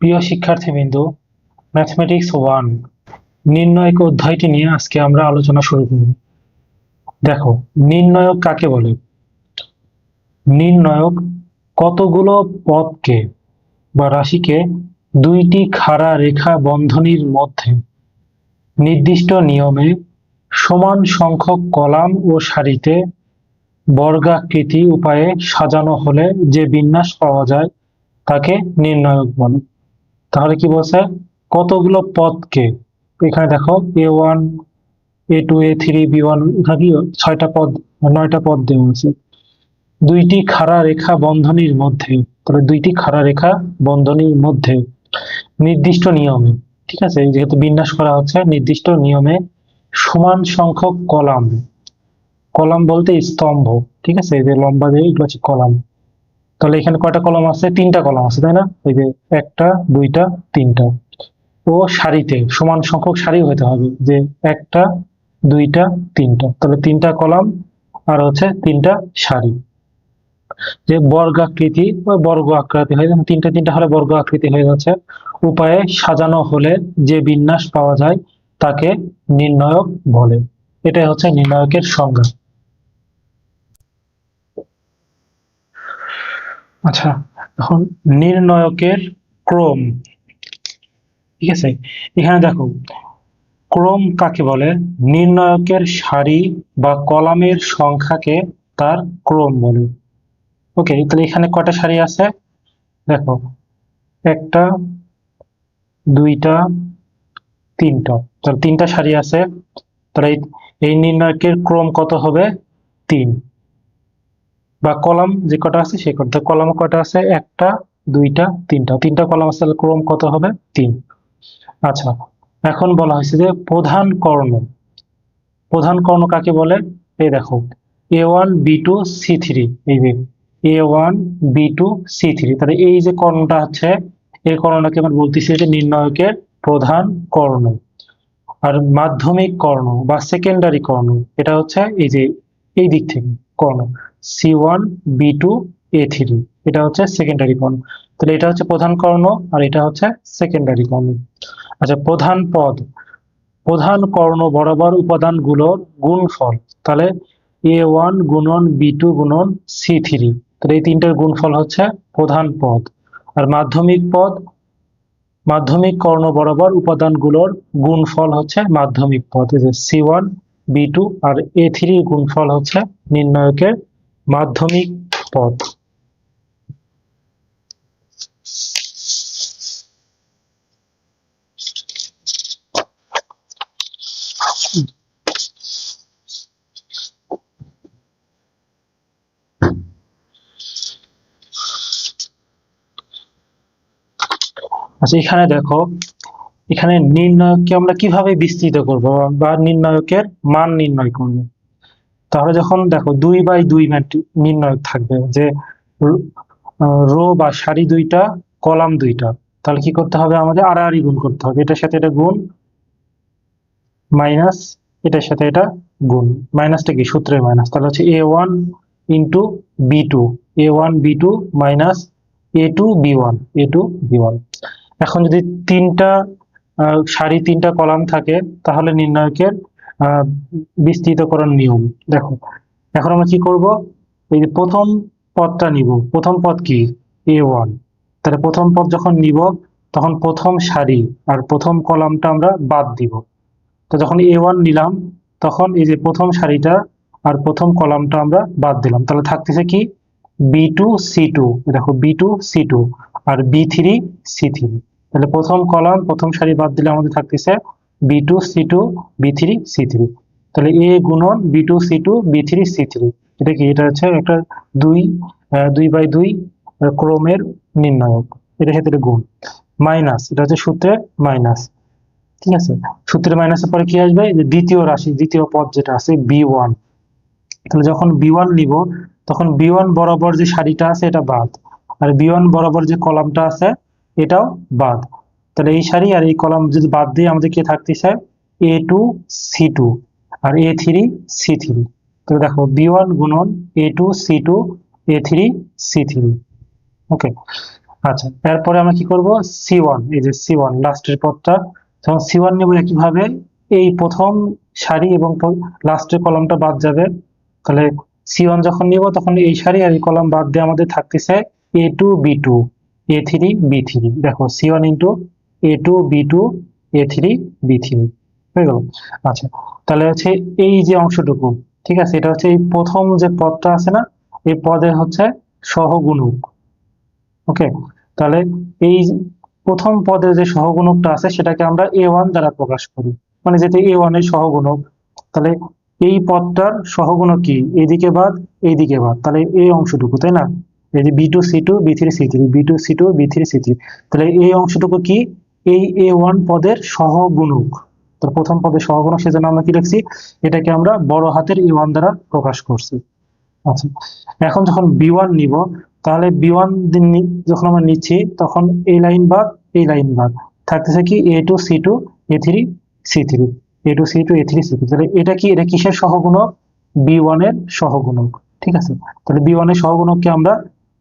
প্রিয় শিক্ষার্থীবৃন্দ mathematics one নির্ণয়ক অধ্যায়টি নিয়ে আজকে আমরা আলোচনা শুরু করব। দেখো, নির্ণয়ক কাকে বলে? নির্ণয়ক কতগুলো পদকে বা রাশিকে দুইটি খাড়া রেখা বন্ধনীর মধ্যে নির্দিষ্ট নিয়মে সমান সংখ্যক কলাম ও সারিতে বর্গাকৃতি উপায়ে সাজানো হলে যে বিন্যাস পাওয়া যায় তাকে নির্ণয়ক বলে। তাহলে কি বলছে? কতগুলো পদকে? এখানে দেখো A one A two A three B one এখানে ছয়টা পদ, নয়টা পদ দেওয়া আছে। দুইটি খাড়া রেখা বন্ধনীর মধ্যে, তাহলে দুইটি খাড়া রেখা বন্ধনীর মধ্যে নির্দিষ্ট নিয়মে, ঠিক আছে? যেহেতু বিন্যাস করা হচ্ছে, নির্দিষ্ট নিয়মে সমান সংখ্যক কলাম কলাম বলতে স্তম্ভ, ঠিক আছে? যে লম্বা দিয়ে এগুলো হচ্ছে কলাম। তাহলে এখানে কয়টা কলম আছে? তিনটা কলম আছে, তাই না? এই যে একটা, দুইটা, তিনটা। ও সারিতে, সমান সংখ্যক সারি হতে হবে, যে একটা, দুইটা, তিনটা। তাহলে তিনটা কলাম আর হচ্ছে তিনটা সারি। যে বর্গাকৃতি বর্গ আকৃতি হয়ে তিনটা তিনটা হলে বর্গ আকৃতি হয়ে যাচ্ছে। উপায়ে সাজানো হলে যে বিন্যাস পাওয়া যায়, তাকে নির্ণয়ক বলে। এটাই হচ্ছে নির্ণায়কের সংজ্ঞা। আচ্ছা এখন নির্ণয়কের ক্রম। ঠিক আছে? এখানে দেখো, ক্রম কাকে বলে? নির্ণয়কের সারি বা কলামের সংখ্যাকে তার ক্রম বলে। ওকে, তাহলে এখানে কটা সারি আছে? দেখো, একটা, দুইটা, তিনটা। তাহলে তিনটা সারি আছে। তাহলে এই- নির্ণয়কের ক্রম কত হবে? তিন। বা কলাম যে কটা আছে, সেই কটা। কলাম কটা আছে? একটা, দুইটা, তিনটা। তিনটা কলাম আছে ক্রম কত হবে? তিন। আচ্ছা এখন বলা হয়েছে যে প্রধান কর্ণ। প্রধান কর্ণ কাকে বলে? এই দেখো A one B two C three এই যে A one B two C three তাহলে এই যে কর্ণটা আছে, এই কর্ণটাকে আমরা বলতেছি যে নির্ণয়কের প্রধান কর্ণ। আর মাধ্যমিক কর্ণ বা সেকেন্ডারি কর্ণ, এটা হচ্ছে এই যে, এই দিক থেকে কর্ণ। C one B two A three এটা হচ্ছে সেকেন্ডারি কর্ণ তাহলে এটা হচ্ছে প্রধান কর্ণ আর এটা হচ্ছে সেকেন্ডারি কর্ণ আচ্ছা প্রধান পদ। প্রধান কর্ণ বরাবর উপাদানগুলোর গুণফল। তাহলে এ ওয়ান গুণন বি টু গুণন সি থ্রি তাহলে এই তিনটার গুণফল হচ্ছে প্রধান পদ। আর মাধ্যমিক পদ, মাধ্যমিক কর্ণ বরাবর উপাদানগুলোর গুণফল হচ্ছে মাধ্যমিক পদ। সি ওয়ান বি টু আর এ থ্রির গুণফল হচ্ছে নির্ণয়কের মাধ্যমিক পদ। আচ্ছা এখানে দেখো, এখানে নির্ণয়ককে আমরা কীভাবে বিস্তৃত করব বা নির্ণয়কের মান নির্ণয় করব? তাহলে যখন দেখো দুই বাই দুই নির্ণয়ক থাকবে যে রো বা সারি দুইটা, কলাম দুইটা, তাহলে কি করতে হবে আমাদের আড়াআড়ি গুণ করতে হবে। এটার সাথে এটা গুণ মাইনাস, এটার সাথে এটা গুণ। মাইনাসটা কি? সূত্রের মাইনাস। তাহলে হচ্ছে A one into B two. A one, B two minus A two, B one. A two, B one. এখন যদি তিনটা সারি তিনটা কলাম থাকে, তাহলে নির্ণায়কের বিস্তৃতকরণ নিয়ম। দেখো, এখন আমরা কি করব? এই যে প্রথম পদটা নিব। প্রথম পদ কি? এ ওয়ান তাহলে প্রথম পদ যখন নিব, তখন প্রথম সারি আর প্রথম কলামটা আমরা বাদ দিব। তো যখন এ ওয়ান নিলাম, তখন এই যে প্রথম সারিটা আর প্রথম কলামটা আমরা বাদ দিলাম। তাহলে থাকতেছে কি? বি টু সি টু দেখো বি টু সি টু আর বি থ্রি সি থ্রি তাহলে প্রথম কলাম, প্রথম সারি বাদ দিলে আমাদের থাকতেছে B two C two B three C three তাহলে এ গুণন B two C two B three C three এটা কি? এটা হচ্ছে একটা দুই দুই বাই দুই ক্রমের নির্ণায়ক। এটা গুণ। মাইনাস, এটা হচ্ছে সূত্রের মাইনাস। ঠিক আছে? সূত্রের মাইনাসের পরে কি আসবে? যে দ্বিতীয় রাশি, দ্বিতীয় পদ যেটা আছে বি ওয়ান তাহলে যখন বি ওয়ান নিব, তখন বি ওয়ান বরাবর যে সারিটা আছে, এটা বাদ। আর বি ওয়ান বরাবর যে কলামটা আছে, এটাও বাদ। তাহলে এই সারি আর এই কলাম যদি বাদ দিয়ে আমাদের কি থাকতেছে এ টু সি টু আর এ থ্রি সি থ্রি তাহলে দেখো বি ওয়ান গুণন A two C two A three C three okay আচ্ছা তারপরে আমরা কি করব? সি ওয়ান এই যে সি ওয়ান লাস্টের পদটা। যখন সি ওয়ান নেব একইভাবে। এই প্রথম সারি এবং লাস্টের কলমটা বাদ যাবে। তাহলে সি ওয়ান যখন নিব, তখন এই সারি আর এই কলম বাদ দিয়ে আমাদের থাকতেছে A two B two A three B three দেখো C one into A two B two A three B three হয়ে গেল। আচ্ছা তাহলে হচ্ছে এই যে অংশটুকু, ঠিক আছে? এটা হচ্ছে এই প্রথম যে পদটা আছে না, এই পদের হচ্ছে সহগুণক, ওকে? তাহলে এই প্রথম পদে যে সহগুণকটা আছে, সেটাকে আমরা এ ওয়ান দ্বারা প্রকাশ করি। মানে যেটা এ ওয়ানের সহগুণক, তাহলে এই পদটার সহগুণক কি? এইদিকে বাদ এইদিকে বাদ। তাহলে এই অংশটুকু, তাই না? এই যে B two C two B three C three B two C two B three C three তাহলে এই অংশটুকু কি? এই এ ওয়ান পদের সহগুণক। তো প্রথম পদের সহগুণক সেজন্য আমরা কি লিখছি? এটাকে আমরা বড় হাতের এ ওয়ান দ্বারা প্রকাশ করছি। আচ্ছা এখন যখন বি ওয়ান নিব, তাহলে বি ওয়ান যখন আমরা নিচ্ছি, তখন এই লাইন বাদ এই লাইন বাদ। থাকতেছে কি A two C two A three C three A two C two A three C three তাহলে এটা কি? এটা কিসের সহগুণক? বি ওয়ানের সহগুণক। ঠিক আছে? তাহলে বি ওয়ানের সহগুণককে আমরা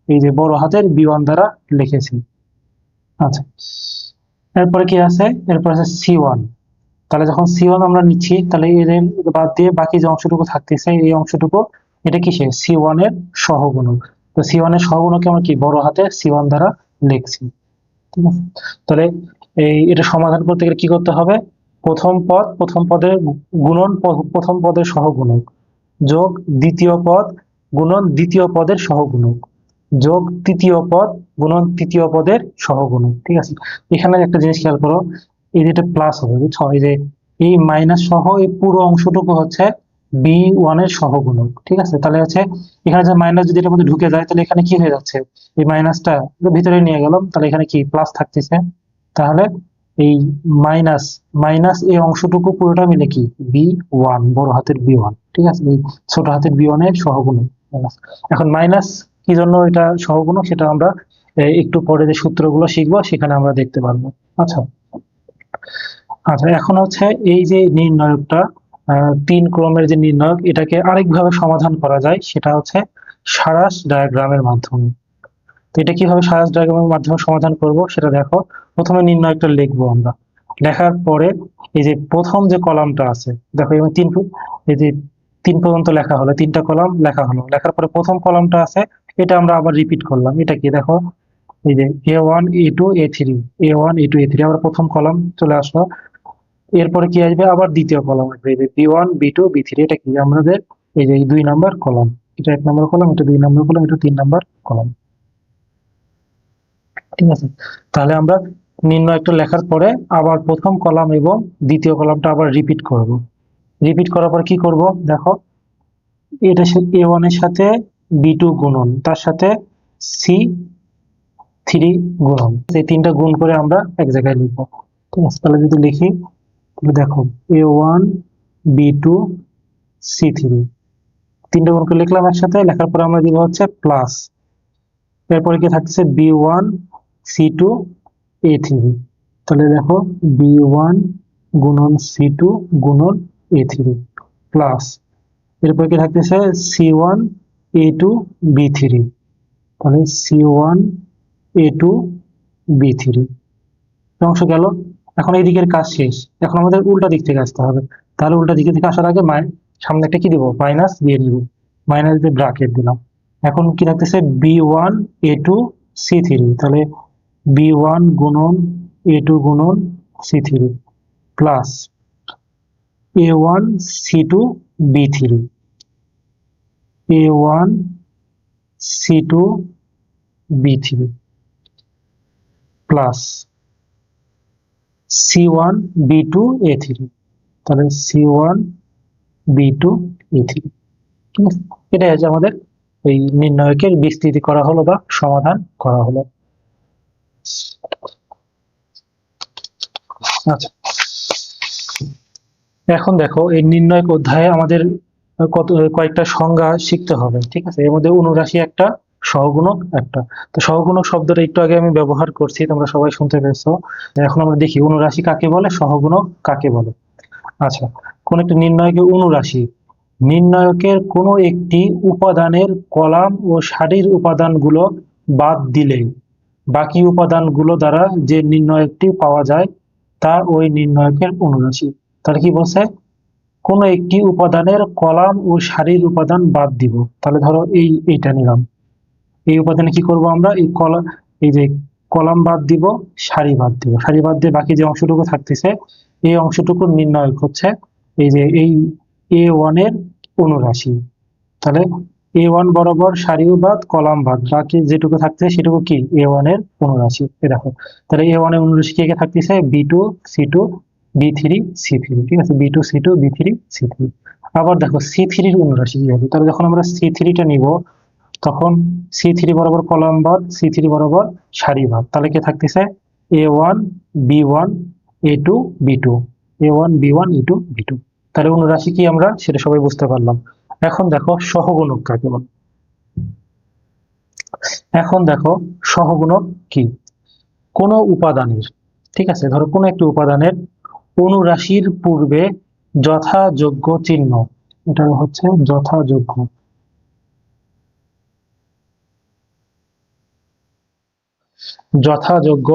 এই যে বড় হাতের বি ওয়ান দ্বারা লিখেছি। আচ্ছা এরপরে কি আছে? এরপর আছে সি ওয়ান তাহলে যখন সি ওয়ান আমরা নিচ্ছি, তাহলে এর বাদ দিয়ে বাকি যে অংশটুকু থাকতেছে, এই অংশটুকু, এটা কিসে? সি ওয়ানের সহগুণক। তো সি ওয়ানের সহগুণকে আমরা কি? বড় হাতে সি ওয়ান দ্বারা লিখছি। তাহলে এই এটা সমাধান করতে গেলে কি করতে হবে? প্রথম পদ, প্রথম পদের গুণন, প্রথম পদের সহগুণক যোগ দ্বিতীয় পদ, গুণন দ্বিতীয় পদের সহগুণক। যোগ তৃতীয় পদ, গুণন তৃতীয় পদের সহগুণক ঠিক আছে? এখানে একটা জিনিস খেয়াল করো, এই যেটা প্লাস হবে, বুঝছ? এই যে এই মাইনাস সহ এই পুরো অংশটুকু হচ্ছে বি ওয়ানের সহগুণক ঠিক আছে? তাহলে হচ্ছে এখানে যে মাইনাস যদি এটার মধ্যে ঢুকে যায়, তাহলে এখানে কি হয়ে যাচ্ছে? এই মাইনাসটা ভিতরে নিয়ে গেলাম, তাহলে এখানে কি প্লাস থাকতেছে? তাহলে এই মাইনাস মাইনাস এই অংশটুকু পুরোটা মিলে কি? বি ওয়ান বড় হাতের বি ওয়ান ঠিক আছে? এই ছোট হাতের বি ওয়ানের সহগুণক এখন মাইনাস কি জন্য এটা সহগুণক সেটা আমরা একটু পরে যে সূত্রগুলো শিখব, সেখানে আমরা দেখতে পারব। আচ্ছা। আচ্ছা এখন হচ্ছে এই যে নির্ণায়কটা তিন ক্রমের যে নির্ণায়ক, এটাকে আরেকভাবে সমাধান করা যায়, সেটা হচ্ছে সারাস ডায়াগ্রামের মাধ্যমে। তো এটা কীভাবে সারাস ডায়াগ্রামের মাধ্যমে সমাধান করব, সেটা দেখো। প্রথমে নির্ণায়কটা লিখব আমরা। লেখার পরে এই যে প্রথম যে কলামটা আছে, দেখো এবং তিন, এই যে তিন পর্যন্ত লেখা হলো, তিনটা কলাম লেখা হলো। লেখার পরে প্রথম কলামটা আছে এটা আমরা আবার রিপিট করলাম। এটা কি দেখো? এই যে A one A two A three A one A two A three আবার প্রথম কলাম চলে আসলো। এরপরে কি আসবে? আবার দ্বিতীয় কলাম আসবে। এই যে B one B two B three এটা কি? আমাদের এই যে দুই নাম্বার কলাম এটা এক নম্বর কলাম এটা দুই নম্বর কলাম এটা তিন নাম্বার কলাম ঠিক আছে? তাহলে আমরা নির্ণয় একটা লেখার পরে আবার প্রথম কলাম এবং দ্বিতীয় কলামটা আবার রিপিট করব। রিপিট করার পর কি করব? দেখো, এটা এ ওয়ানের সাথে বি টু গুণন, তার সাথে সি থ্রি গুণন। এই তিনটা গুণ করে আমরা এক জায়গায় লিখব। তাহলে যদি লিখি, তাহলে দেখো, A one, B two, C three. তিনটা গুণ করে লিখলাম একসাথে, লেখার পরে আমরা দিব হচ্ছে প্লাস। এরপরে কি থাকছে B one, C two, A three. তাহলে দেখো, বি ওয়ান গুণন সি টু গুণন এ থ্রি প্লাস। এরপর কি থাকতেছে? C one A two B three তাহলে C one A two B three অংশ গেল। এখন এই দিকের কাজ শেষ। এখন আমাদের উল্টা দিক থেকে আসতে হবে। তাহলে উল্টা দিকে থেকে আসার আগে সামনে একটা কি দিব? মাইনাস দিয়ে নিব মাইনাস দিয়ে ব্রাকেট দিলাম। এখন কি থাকতেছে? B one A two C three তাহলে বি ওয়ান গুণন এ টু গুণন C three plus A one C two B three A one C two B three plus C one B two A three তাহলে C one B two A three এটাই আমাদের এই নির্ণয়কের বিস্তৃতি করা হলো বা সমাধান করা হলো। আচ্ছা। এখন দেখো, এই নির্ণয়ক অধ্যায়ে আমাদের কত, কয়েকটা সংজ্ঞা শিখতে হবে, ঠিক আছে? এর মধ্যে অনুরাশি একটা, সহগুণক একটা। তো সহগুণক শব্দটা একটু আগে আমি ব্যবহার করছি, তোমরা সবাই শুনতে পেরেছ এখন আমরা দেখি, অনুরাশি কাকে বলে, সহগুণক কাকে বলে? আচ্ছা কোন একটা নির্ণয়কের অনুরাশি, নির্ণায়কের কোনো একটি উপাদানের কলাম ও সারির উপাদানগুলো বাদ দিলে, বাকি উপাদানগুলো দ্বারা যে নির্ণয়কটি পাওয়া যায়, তা ওই নির্ণয়কের অনুরাশি। তাহলে কি বলছে? কোন একটি উপাদানের কলাম ও সারির উপাদান বাদ দিব। তাহলে ধরো এই, এইটা নিলাম। এই উপাদানে কি করব আমরা? এই কলাম এই যে কলাম বাদ দিব, সারি বাদ দিব। সারি বাদ দিয়ে বাকি যে অংশটুকু থাকতেছে, এই অংশটুকু নির্ণয় হচ্ছে এই যে এই এ ওয়ানের অনুরাশি। তাহলে এ ওয়ান বরাবর সারিও বাদ, কলাম বাদ। বাকি যেটুকু থাকছে সেটুকু কি? এ ওয়ানের অনুরাশি। দেখো। তাহলে এ ওয়ানের অনুরাশি কে কে থাকতেছে? B two C two B three C three ঠিক আছে? B two C two B three C three আবার দেখো সি থ্রির অনুরাশি কি হবে তাহলে যখন আমরা সি থ্রিটা নিব, তখন সি থ্রি বরাবর কলাম বাদ সি থ্রি বরাবর সারি বাদ তাহলে কে থাকতেছে? A one B one A two B two A one B one A two B two তাহলে অনুরাশি কি আমরা? সেটা সবাই বুঝতে পারলাম। এখন দেখো, সহগুণক কাকে বলে? এখন দেখো, সহগুণক কি? কোন উপাদানের, ঠিক আছে? ধরো কোন একটি উপাদানের অনুরাশির পূর্বে যথাযোগ্য চিহ্ন। এটা হচ্ছে যথাযোগ্য। যথাযোগ্য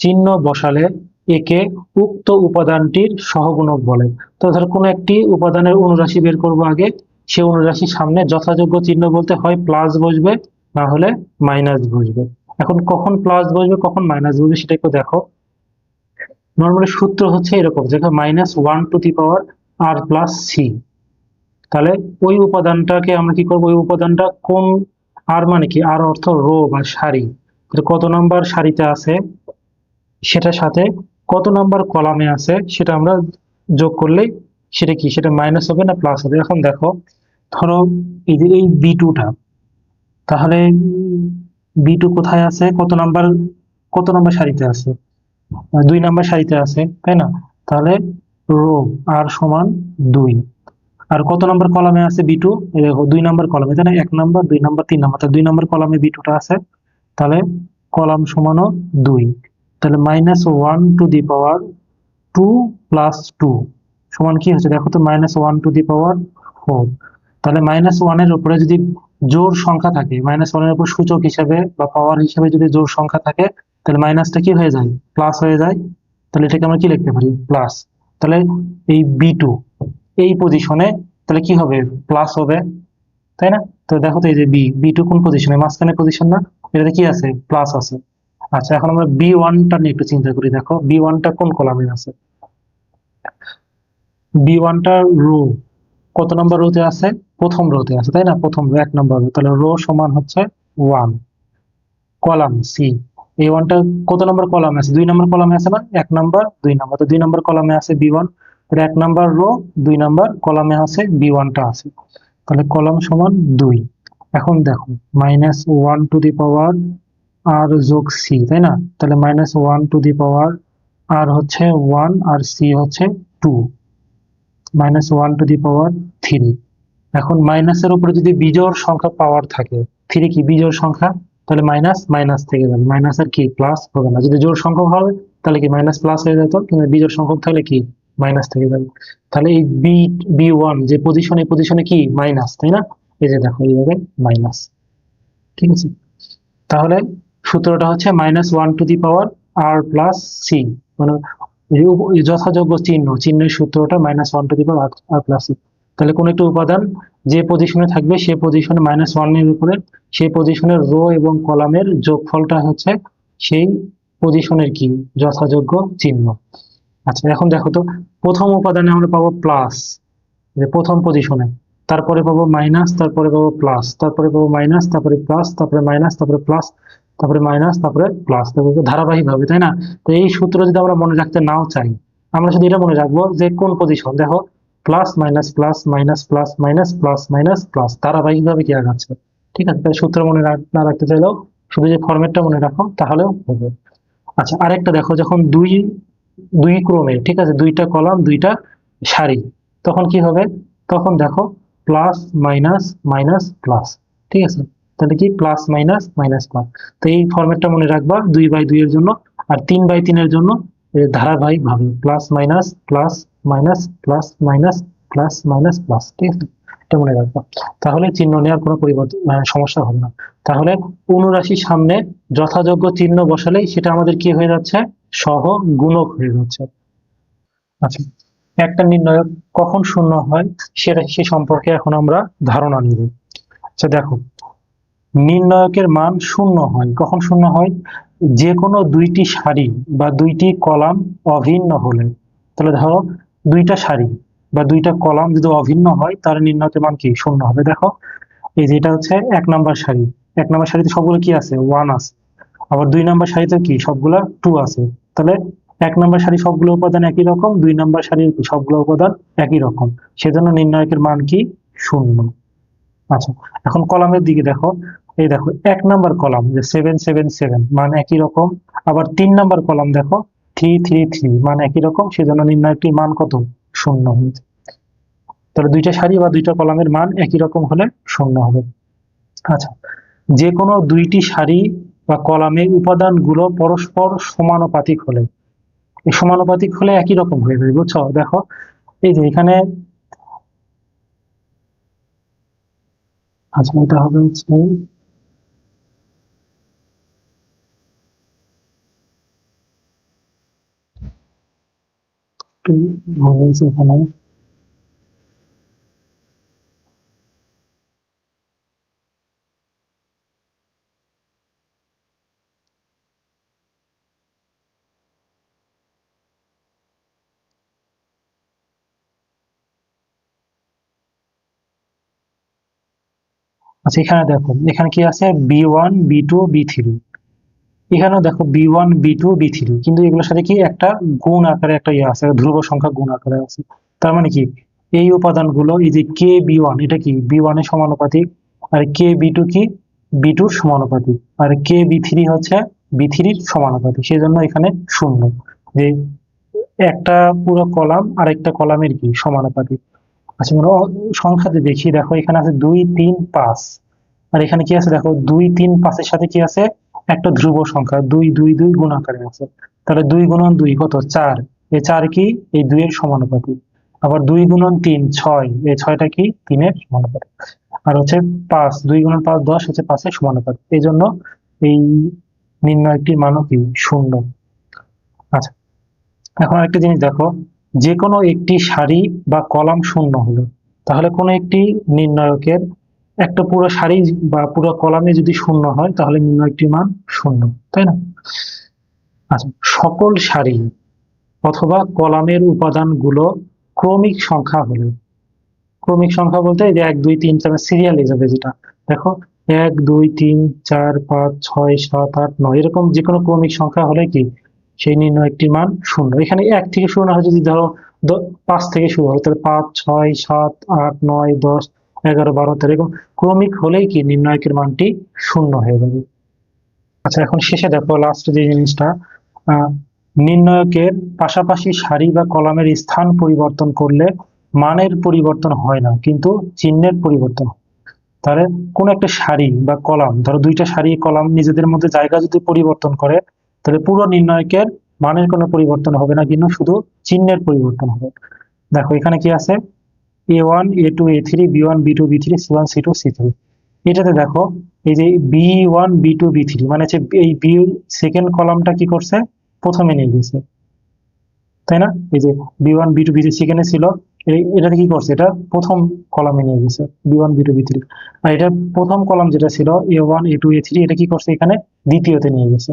চিহ্ন বসালে একে উক্ত উপাদানটির সহগুণক বলে। তো ধর কোনো একটি উপাদানের অনুরাশি বের করব আগে, সে অনুরাশির সামনে যথাযোগ্য চিহ্ন বলতে হয় প্লাস বসবে, না হলে মাইনাস বসবে। এখন কখন প্লাস বসবে, কখন মাইনাস বসবে সেটা একটু দেখো। নর্মালি সূত্র হচ্ছে এরকম, যেখানে minus one to the power R plus C তাহলে ওই উপাদানটাকে আমরা কি করব? ওই উপাদানটা কোন আর মানে কি? আর অর্থ রো বা সারি। কত নাম্বার সারিতে আছে? সেটার সাথে কত নাম্বার কলামে আছে? সেটা আমরা যোগ করলেই সেটা কি? সেটা মাইনাস হবে না প্লাস হবে? এখন দেখো, ধরো এই যে এই বি টুটা তাহলে বি টু কোথায় আছে? কত নাম্বার কত নাম্বার সারিতে আছে? দুই নাম্বার সারিতে আছে, তাই না? তাহলে রো আর সমান দুই। আর কত নাম্বার কলামে আছে বি টু? দেখো, দুই নাম্বার কলামে না? এক নাম্বার, দুই নাম্বার, তিন নাম্বার। তাহলে দুই নাম্বার কলামে বি টুটা আছে, তাহলে কলাম সমানও দুই। তাহলে minus one to the power two plus two সমান কি হচ্ছে? দেখো তো minus one to the power four তাহলে মাইনাস ওয়ানের উপরে যদি জোর সংখ্যা থাকে মাইনাস ওয়ানের উপর সূচক হিসাবে বা পাওয়ার হিসাবে যদি জোর সংখ্যা থাকে তাহলে মাইনাসটা কি হয়ে যায়? প্লাস হয়ে যায়? তাহলে এটাকে আমরা কি লিখতে পারি? প্লাস তাহলে এই বি টু এই পজিশনে তাহলে কি হবে? প্লাস হবে। তাই না? তো দেখো তো এই যে বি বি টু কোন পজিশনে মাঝখানে পজিশন না? এটাতে কি আছে? প্লাস আছে। আচ্ছা এখন আমরা বি ওয়ানটা নিয়ে একটু চিন্তা করি, দেখো। বি ওয়ানটা কোন কলামে আছে? বি ওয়ানটা রো কত নম্বর রোতে আছে? প্রথম রোতে আছে, তাই না? প্রথম এক নম্বর রো তাহলে রো সমান হচ্ছে ওয়ান কলাম সি এই ওয়ানটা কত নম্বর কলামে আছে? দুই নম্বর কলামে আছে না? এক নম্বর দুই নম্বর তো দুই নম্বর কলামে আছে বি ওয়ান তাহলে এক নম্বর রো দুই নম্বর কলামে আছে বি ওয়ানটা আছে। তাহলে কলাম সমান দুই। এখন দেখো minus one to the power R যোগ সি তাই না? তাহলে minus one to the power R হচ্ছে ওয়ান আর সি হচ্ছে two minus one to the power three এখন মাইনাসের উপরে যদি বিজোড় সংখ্যা পাওয়ার থাকে থ্রি কি? বিজোড় সংখ্যা? তাহলে মাইনাস মাইনাস থেকে যাবে মাইনাস আর কি? প্লাস হবে না। যদি জোড় সংখ্যক হবে, তাহলে কি মাইনাস প্লাস হয়ে যেত? কিন্তু বিজোড় সংখ্যক থাকলে কি? মাইনাস থেকে যাবে তাহলে এই বি বি ওয়ান যে পজিশন এই পজিশনে কি? মাইনাস তাই না? এই যে দেখো, এইভাবে মাইনাস ঠিক আছে? তাহলে সূত্রটা হচ্ছে minus one to the power R plus C মানে যথাযোগ্য চিহ্ন, চিহ্নের সূত্রটা minus one to the power R plus C তাহলে কোন একটা উপাদান যে পজিশনে থাকবে সেই পজিশনে মাইনাস ওয়ানের উপরে সেই পজিশনের রো এবং কলামের যোগফলটা হচ্ছে সেই পজিশনের কি? যথাযোগ্য চিহ্ন। আচ্ছা এখন দেখো তো, প্রথম উপাদানে আমরা পাবো প্লাস প্রথম পজিশনে তারপরে পাবো মাইনাস তারপরে পাবো প্লাস তারপরে পাবো মাইনাস তারপরে প্লাস তারপরে মাইনাস তারপরে প্লাস তারপরে মাইনাস তারপরে প্লাস তারপরে ধারাবাহিক ভাবে তাই না? তো এই সূত্র যদি আমরা মনে রাখতে নাও চাই, আমরা শুধু এটা মনে রাখব যে কোন পজিশন দেখো plus minus plus minus plus minus plus minus plus ধারাবাহিক ভাবে কি আগাচ্ছে? ঠিক আছে, তাহলে সূত্র মনে না রাখতে চাইলেও শুধু যে ফরম্যাটটা মনে রাখো, তাহলেও হবে। আচ্ছা আরেকটা দেখো, যখন দুই দুই ক্রমে, ঠিক আছে, দুইটা কলাম, দুইটা সারি, তখন কি হবে? তখন দেখো প্লাস মাইনাস মাইনাস প্লাস ঠিক আছে? তাহলে কি? প্লাস মাইনাস মাইনাস প্লাস তো এই ফরম্যাটটা মনে রাখবা, দুই বাই দুই এর জন্য, আর তিন বাই তিনের জন্য ধারাবাহিক ভাবে plus minus plus minus plus minus plus minus plus ঠিক আছে এটা মনে রাখব। তাহলে চিহ্ন নেওয়ার কোনো পরিবর্তন সমস্যা হবে না। তাহলে অনুরাশির সামনে যথাযোগ্য চিহ্ন বসালেই সেটা আমাদের কি হয়ে যাচ্ছে? সহ গুণক হয়ে যাচ্ছে। আচ্ছা একটা কখন শূন্য হয় সেটা সে সম্পর্কে এখন আমরা ধারণা নিব। আচ্ছা দেখো, নির্ণায়কের মান শূন্য হয়। কখন শূন্য হয়? যে কোনো দুইটি সারি বা দুইটি কলাম অভিন্ন হলে। তাহলে ধরো দুইটা সারি বা দুইটা কলাম যদি অভিন্ন হয়, তার নির্ণায়কের মান কি? শূন্য হবে। দেখো, এই যে এটা হচ্ছে এক নাম্বার সারি এক নাম্বার সারিতে সবগুলো কি আছে? ওয়ান আছে। আবার দুই নাম্বার সারিতে কি? সবগুলা টু আছে। তাহলে এক নাম্বার সারি সবগুলো উপাদান একই রকম, দুই নাম্বার সারির সবগুলো উপাদান একই রকম। সেজন্য নির্ণায়কের মান কি? শূন্য। আচ্ছা এখন কলামের দিকে দেখো। এই দেখো, এক নাম্বার কলাম, যে সেভেন সেভেন সেভেন মান একই রকম। আবার তিন নাম্বার কলাম দেখো থ্রি থ্রি থ্রি মান একই রকম, সেজন্য নির্ণায়কটির মান কত? শূন্য হয়েছে তাহলে দুইটা সারি বা দুইটা কলামের মান একই রকম হলে শূন্য হবে। আচ্ছা যে কোনো দুইটি সারি বা কলামের উপাদানগুলো পরস্পর সমানুপাতিক হলে, এই সমানুপাতিক হলে একই রকম হয়ে যাবে, বুঝছ? দেখো, এই যে এখানে আচ্ছা এটা হবে হচ্ছে একটু ভুল হয়েছে এখানে আচ্ছা এখানে দেখো, এখানে কি আছে? B one B two B three এখানেও দেখো B one B two B three কিন্তু এগুলোর সাথে কি একটা গুণ আকারে একটা ইয়ে আছে, ধ্রুব সংখ্যা গুণ আকারে আছে। তার মানে কি? এই উপাদানগুলো, এই যে কে বি ওয়ান এটা কি? বি ওয়ানের সমানুপাতিক, আর কে বি টু কি? বি টুর সমানুপাতিক, আর কে বি থ্রি হচ্ছে বি থ্রির সমানুপাতিক সেই জন্য এখানে শূন্য। যে একটা পুরো কলাম আর একটা কলামের কি? সমানুপাতিক। আচ্ছা মানে সংখ্যাতে দেখি, দেখো এখানে আছে দুই, তিন, পাঁচ। আর এখানে কি আছে? দেখো দুই, তিন, পাঁচের সাথে কি আছে? একটা ধ্রুব সংখ্যা, দুই দুই দুই গুণ আকারে আছে। তাহলে দুই গুণন দুই কত? চার। এই চার কি? এই দুইয়ের সমানুপাতিক। আবার দুই গুণন তিন, ছয়। এই ছয়টা কি? তিনের সমানুপাতিক। আর হচ্ছে পাঁচ, দুই গুণন পাঁচ, দশ হচ্ছে পাঁচের সমানুপাতিক। এই জন্য এই নির্ণয়টির মানও কি? শূন্য। আচ্ছা। এখন একটা জিনিস দেখো। যে কোনো একটি সারি বা কলাম শূন্য হলো। তাহলে কোনো একটি নির্ণায়কের একটা পুরো সারি বা পুরো কলামে যদি শূন্য হয়, তাহলে নির্ণয়টির মান শূন্য, তাই না? আচ্ছা সকল সারি অথবা কলামের উপাদানগুলো ক্রমিক সংখ্যা হলে। ক্রমিক সংখ্যা বলতে যে এক, দুই, তিন, চার সিরিয়াল হিসাবে যেটা। দেখো, এক, দুই, তিন, চার, পাঁচ, ছয়, সাত, আট, নয়, এরকম যে কোনো ক্রমিক সংখ্যা হলে কি? সেই নির্ণয়টির মান শূন্য। এখানে এক থেকে শুরু না হয়, যদি ধরো পাঁচ থেকে শুরু হয়, তাহলে পাঁচ, ছয়, সাত, আট, নয়, দশ এগারো বারো তেরো ক্রমিক হলেই কি নির্ণায়কের মানটি শূন্য হয়ে যাবে। আচ্ছা এখন শেষে দেখো লাস্ট যে জিনিসটা নির্ণায়কের পাশাপাশি সারি বা কলামের স্থান পরিবর্তন করলে মানের পরিবর্তন হয় না, কিন্তু চিহ্নের পরিবর্তন তাহলে কোন একটা সারি বা কলাম, ধরো দুইটা সারি, কলাম নিজেদের মধ্যে জায়গা যদি পরিবর্তন করে, তাহলে পুরো নির্ণয়কের মানের কোনো পরিবর্তন হবে না, কিন্তু শুধু চিহ্নের পরিবর্তন হবে। দেখো এখানে কি আছে? A one A two A three B one B two B three C one C two C three এটাতে দেখো, এই যে B one B two B three মানে হচ্ছে এই বি সেকেন্ড কলামটা কি করছে? প্রথমে নিয়ে গেছে। তাই না? এই যে B one B two B three সেকেন্ডে ছিল এটাতে কি করছে? এটা প্রথম কলামে নিয়ে গেছে B one B two B three আর এটা প্রথম কলাম যেটা ছিল A one A two A three এটা কি করছে? এখানে দ্বিতীয়তে নিয়ে গেছে।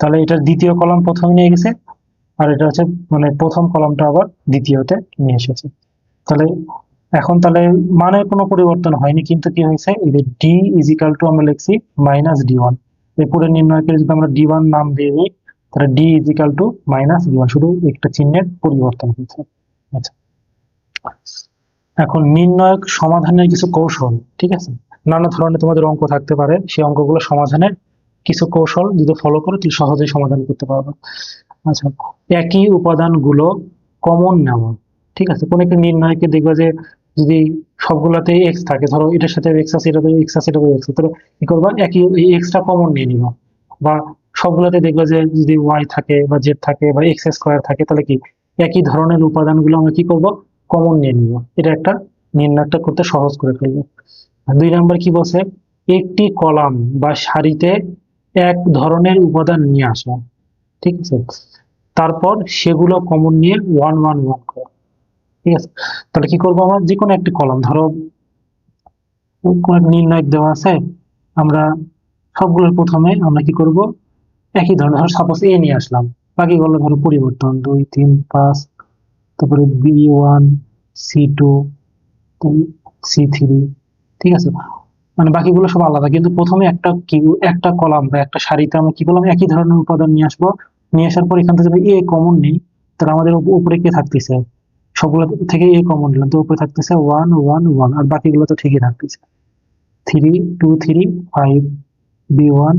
তাহলে এটার দ্বিতীয় কলাম প্রথমে নিয়ে গেছে, আর এটা হচ্ছে মানে প্রথম কলামটা আবার দ্বিতীয়তে নিয়ে এসেছে। তাহলে এখন তাহলে মানের কোনো পরিবর্তন হয়নি, কিন্তু কি হয়েছে? এই যে ডি ইজিক্যাল টু আমরা লিখছি মাইনাস ডি ওয়ান এই পুরো নির্ণয়কে যদি আমরা ডি ওয়ান নাম দিয়ে দিই, তাহলে D equal to minus D one শুধু একটা চিহ্নের পরিবর্তন হয়েছে। আচ্ছা। এখন নির্ণয়ক সমাধানের কিছু কৌশল, ঠিক আছে? নানা ধরনের তোমাদের অঙ্ক থাকতে পারে, সেই অঙ্কগুলো সমাধানের কিছু কৌশল যদি ফলো করো, তাহলে সহজেই সমাধান করতে পারবে। আচ্ছা একই উপাদানগুলো কমন নেওয়া ঠিক আছে, কোন একটা নির্ণয়কে দেখবে যে যদি সবগুলাতে এক্স থাকে, ধরো এটার সাথে এক্স আছে, এটাতে এক্স আছে, এটাতে এক্স তাহলে কি করবা? একই এই এক্সটা কমন নিয়ে নিবা। বা সবগুলাতে দেখবে যে যদি ওয়াই থাকে বা জেড থাকে বা এক্স স্কোয়ার থাকে, তাহলে কি? একই ধরনের উপাদানগুলো আমরা কি করব? কমন নিয়ে নিব। এটা একটা নির্ণয়টা করতে সহজ করে ফেলবে। দুই নাম্বার কি বলছে? একটি কলাম বা সারিতে এক ধরনের উপাদান নিয়ে আসা। ঠিক আছে? তারপর সেগুলো কমন নিয়ে ওয়ান ওয়ান ওয়ান করা। ঠিক আছে? তাহলে কি করব আমরা? যে কোনো একটি কলাম, ধরো কোন নির্ণায়ক দেওয়া আছে, আমরা সবগুলোর প্রথমে আমরা কি করব? একই ধরনের, ধরো সাপোজ এ নিয়ে আসলাম, বাকিগুলো ধরো পরিবর্তন, দুই, তিন, পাঁচ, তারপরে B one C two C three ঠিক আছে? মানে বাকিগুলো সব আলাদা, কিন্তু প্রথমে একটা কি, একটা কলাম বা একটা সারিতে আমরা কি করলাম? একই ধরনের উপাদান নিয়ে আসব। নিয়ে আসার পর এখান থেকে এ কমন নেই, তাহলে আমাদের উপরে কে থাকতেছে? সবগুলো থেকে এ কমন নিলাম তো উপরে থাকতেছে ওয়ান ওয়ান ওয়ান আর বাকিগুলো তো ঠিকই থাকতেছে। Three two three five B one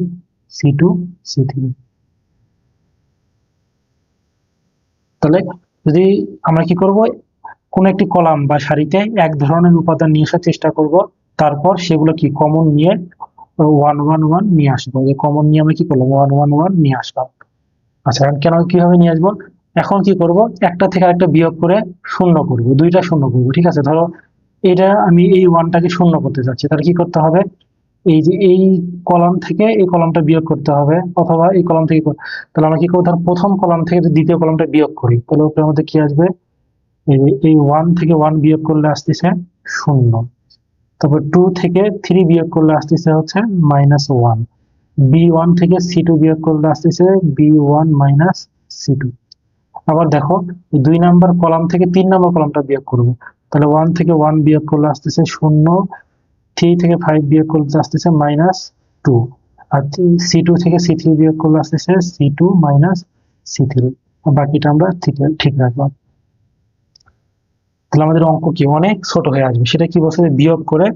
C two C three তাহলে যদি আমরা কি করব? কোন একটি কলাম বা সারিতে এক ধরনের উপাদান নিয়ে আসার চেষ্টা করব। তারপর সেগুলো কি কমন নিয়ে ওয়ান ওয়ান ওয়ান নিয়ে আসব। কমন নিয়ে আমরা কি করলাম ওয়ান ওয়ান ওয়ান নিয়ে আসলাম আচ্ছা কেন কীভাবে নিয়ে আসব? এখন কি করব? একটা থেকে আরেকটা বিয়োগ করে শূন্য করব। দুইটা শূন্য করব, ঠিক আছে? ধরো এটা আমি এই ওয়ানটাকে শূন্য করতে চাচ্ছি তাহলে কি করতে হবে? এই যে এই কলাম থেকে এই কলামটা বিয়োগ করতে হবে, অথবা এই কলাম থেকে তাহলে আমরা কি করব? ধর প্রথম কলাম থেকে দ্বিতীয় কলামটা বিয়োগ করি, তাহলে ওপরে আমাদের কি আসবে? এই ওয়ান থেকে ওয়ান বিয়োগ করলে আসতেছে শূন্য। তারপর টু থেকে থ্রি বিয়োগ করলে আসতেছে হচ্ছে মাইনাস ওয়ান বি ওয়ান থেকে সি টু বিয়োগ করলে আসতেছে B one minus C two আবার দেখো, দুই নাম্বার কলাম থেকে তিন নাম্বার কলামটা বিয়োগ করব। তাহলে ওয়ান থেকে ওয়ান বিয়োগ করলে আসতেছে শূন্য থ্রি থেকে ফাইভ বিয়োগ করলে আসতেছে মাইনাস টু আর সি টু থেকে সি থ্রি বিয়োগ করলে আসতেছে C two minus C three বাকিটা আমরা ঠিক ঠিক রাখলাম। তাহলে আমাদের অঙ্ক কি? অনেক ছোট হয়ে আসবে। সেটা কি বলছে? বিয়োগ করে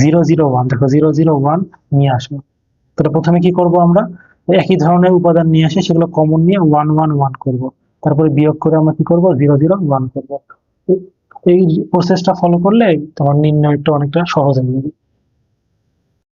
জিরো জিরো ওয়ান দেখো জিরো জিরো ওয়ান নিয়ে আসব। তাহলে প্রথমে কি করব আমরা? একই ধরনের উপাদান নিয়ে আসে, সেগুলো কমন নিয়ে ওয়ান ওয়ান ওয়ান করব। তারপরে বিয়োগ করে আমরা কি করব? জিরো জিরো ওয়ান করব। এই প্রসেসটা ফলো করলে তোমার নির্ণয়টা অনেকটা সহজ হয়ে যাবে।